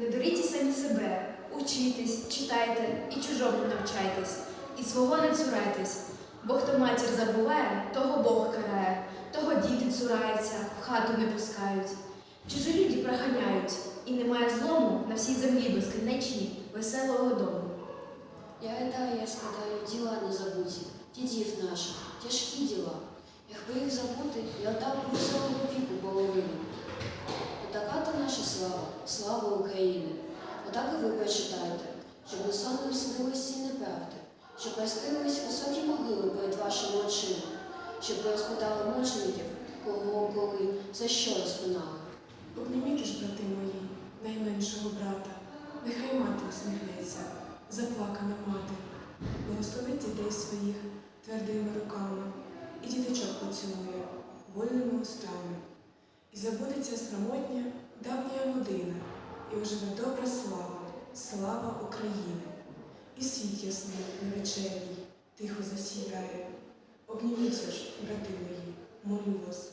Не дуріть самі себе, учітесь, читайте і чужому навчайтесь, і свого не цурайтесь, бо хто матір забуває, того Бог карає, того діти цураються, в хату не пускають. Чужі люди проганяють, і немає злому на всій землі безкінечній веселого дому. Я ридаю, я складаю діла не забуті, дідів наших, тяжкі діла. Якби їх забути, я дав би веселого слава, України. Отак і ви прочитайте, щоб не сонним снились і неправди, щоб розкрились високі могили перед вашими очима, щоб ви розпитали мучеників, кого, коли, за що розпинали. Обніміть ж, брати мої, найменшого брата, нехай мати усміхнеться, заплакана мати, благословить дітей своїх твердими руками, і діточок поцілує вольними устами. І забудеться срамотня давня година, і оживе добра слава, слава України. І світ ясний невечерній, тихо засіяє. Обніміться ж, брати мої, молю вас,